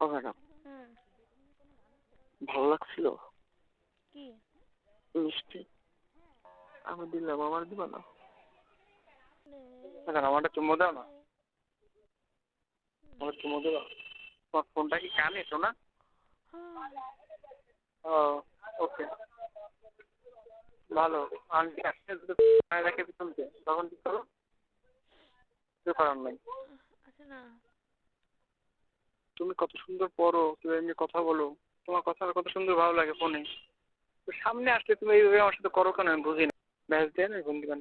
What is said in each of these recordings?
ও madam ভালো লাগছিল? কি? মিষ্টি। আমি দিলাম আমার দিবা না। এখন আমারটা চুম্বো দাও না। আমার চুম্বো দেবা তোমার ফোনটা কি কানে তো না। ও ওকে। ভালো আন্টি আসতে রেখে পিছনতে তখন কি করো? কিছু করার নাই। আচ্ছা না। তুমি কত সুন্দর পড়ো তুমি এমনি কথা বলো। তোমার কথা কত সুন্দর ভালো লাগে ফোনে তো সামনে আসলে তুমি এইভাবে আমার সাথে করো কেন? আমি বুঝি না ব্যাস দিয়ে না ফোন দিবেন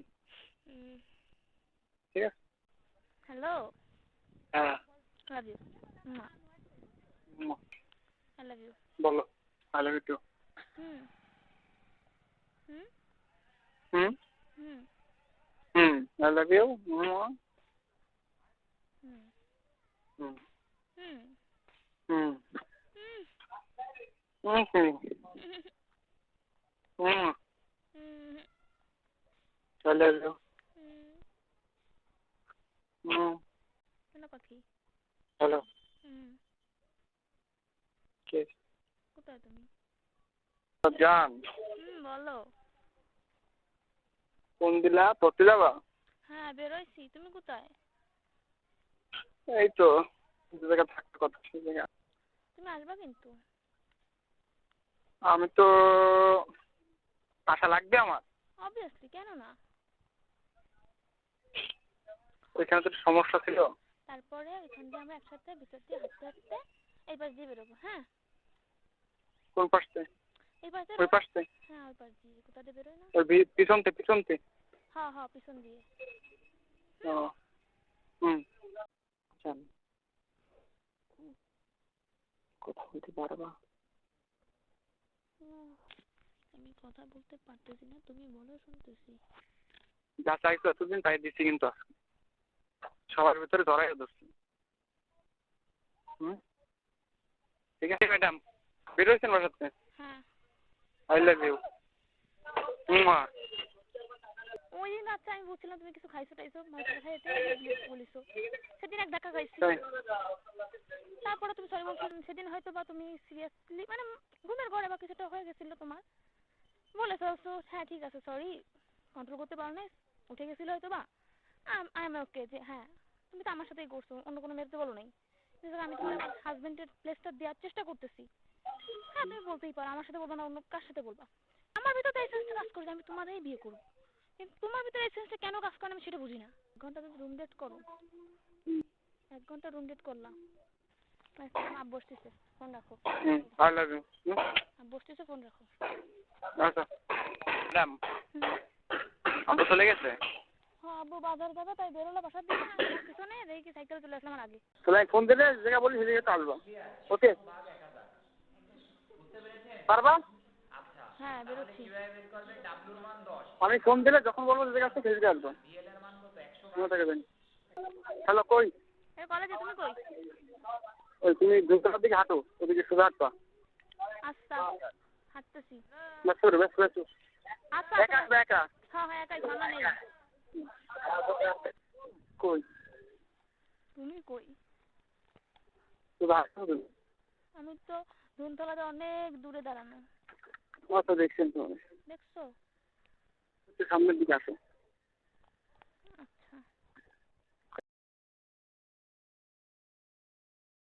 ঠিক আছে? হ্যালো হ্যাঁ। Love you I love you বলো I love you too hmm hmm hmm hmm hmm I love you hmm hmm hmm hmm কেন পাখি হ্যালো হুম কে কোথায় তুমি জান বলো ফোন দিলা পড়তে যাবা হ্যাঁ বেরোইছি তুমি কোথায় এই তো যে জায়গা থাকতে কথা সেই জায়গা তুমি আসবা কিন্তু আমি তো আশা লাগবে আমার। অবভিয়াসলি কেন না ওইখানে তো সমস্যা ছিল। তারপরে ওইখান দিয়ে আমরা একসাথে ভিতর দিয়ে হাঁটতে হাঁটতে এই পাশ দিয়ে বেরোবো হ্যাঁ? কোন পাশ থেকে এই পাশ ওই থেকে হ্যাঁ ওই পাশ দিয়ে কোথা দিয়ে বেরোয় না? ওই পিছনতে পিছনতে হ্যাঁ হ্যাঁ পিছন দিয়ে। ও হুম। জান। কথা বলতে পারবা। আমি কথা বলতে পারতেছি না তুমি বলো শুনতেছি। যা চাইছো এতদিন তাই দিচ্ছি কিন্তু। সবার ভিতরে ধরাই ধরছি ঠিক আছে ম্যাডাম বেরোয়েছেন বাসাতে হ্যাঁ। আই লাভ ইউ হুম ওই দিন আচ্ছা আমি বলছিলাম তুমি কিছু খাইছো টাইছো? মাইকে খাইতে বলিছো? সেদিন এক দেখা খাইছি। বলছো সেদিন হয়তো বা তুমি সিরিয়াসলি মানে ঘুমের ঘরে বা কিছুটা হয়ে গেছিল তোমার। বলেছ so, হ্যাঁ ঠিক আছে সরি কন্ট্রোল করতে পারো না উঠে গেছিল হয়তো বা। আই এম ওকে যে হ্যাঁ তুমি তো আমার সাথেই করছ অন্য কোনো মেয়ের তো বলো নাই। আমি তোমার হাজবেন্ডের প্লেসটা দেওয়ার চেষ্টা করতেছি। হ্যাঁ তুমি বলতেই পারো আমার সাথে বলব না অন্য কার সাথে বলবা? আমার ভিতরে তো এই সেন্সটা কাজ করে আমি তোমারই বিয়ে করব। কিন্তু তোমার ভিতরে এই সেন্সটা কেন কাজ করে আমি সেটা বুঝি না। ঘণ্টা তুমি রুম ডেট করো। এক ঘণ্টা রুম ডেট করলাম। বসতেছে ফোন রাখো। হুম আই লাভ ইউ বসতেছে ফোন রাখো। আচ্ছা। ম্যাডাম আব্বু চলে গেছে? হ্যাঁ আব্বু বাজার যাবে তাই বেরোলো বাসার দিকে। আমার পিছনে দেখি সাইকেল চলে আসলাম আমার আগে। তাহলে ফোন দিলে জায়গা বলি সেই জায়গাতে আসব। ওকে পারবা? হ্যাঁ বেরোচ্ছি। আমি ফোন দিলে যখন বলব আসব। হ্যালো কই? এ কলেজে তুমি কই? ওই তুমি দুতলার দিকে হাঁটো ওদিকে সোজা হাঁটবা। আচ্ছা হাঁটতেছি। ব্যস্ত করো ব্যস্ত ব্যস্ত। আচ্ছা একা আসবে একা? হ্যাঁ হ্যাঁ একাই নেই। কই? তুমি কই? সোজা আমি তো ধুনতলাতে অনেক দূরে দাঁড়ানো। অত দেখছেন তোমার? দেখছ? সামনের দিকে আসো।